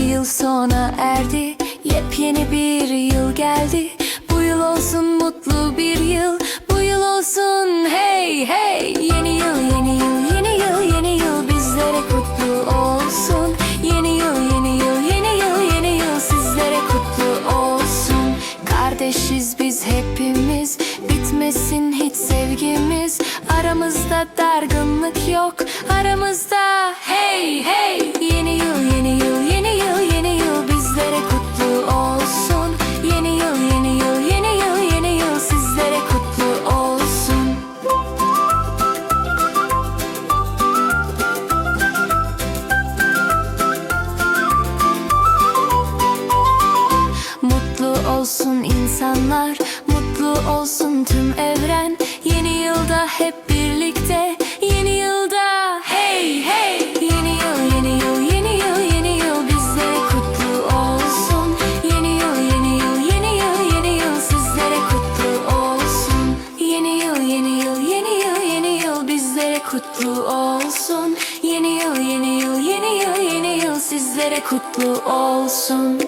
yıl sona erdi. Yepyeni bir yıl geldi. Bu yıl olsun mutlu bir yıl. Bu yıl olsun hey hey. Yeni yıl yeni yıl yeni yıl yeni yıl Bizlere kutlu olsun. Yeni yıl yeni yıl yeni yıl yeni yıl Sizlere kutlu olsun. Kardeşiz biz hepimiz. Bitmesin hiç sevgimiz. Aramızda dargınlık yok insanlar, mutlu olsun tüm evren. Yeni yılda hep birlikte, yeni yılda hey hey. Yeni yıl, yeni yıl, yeni yıl, yeni yıl bizlere kutlu olsun. Yeni yıl, yeni yıl, yeni yıl, yeni yıl sizlere kutlu olsun. Yeni yıl, yeni yıl, yeni yıl, yeni yıl bizlere kutlu olsun. Yeni yıl, yeni yıl, yeni yıl, yeni yıl sizlere kutlu olsun.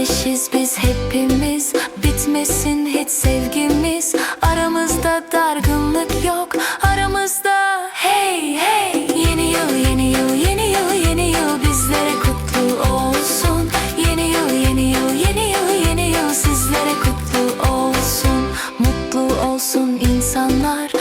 Kardeşiz biz hepimiz. Bitmesin hiç sevgimiz. Aramızda dargınlık yok. Aramızda hey hey. Yeni yıl yeni yıl yeni yıl yeni yıl Bizlere kutlu olsun. Yeni yıl yeni yıl yeni yıl yeni yıl Sizlere kutlu olsun. Mutlu olsun insanlar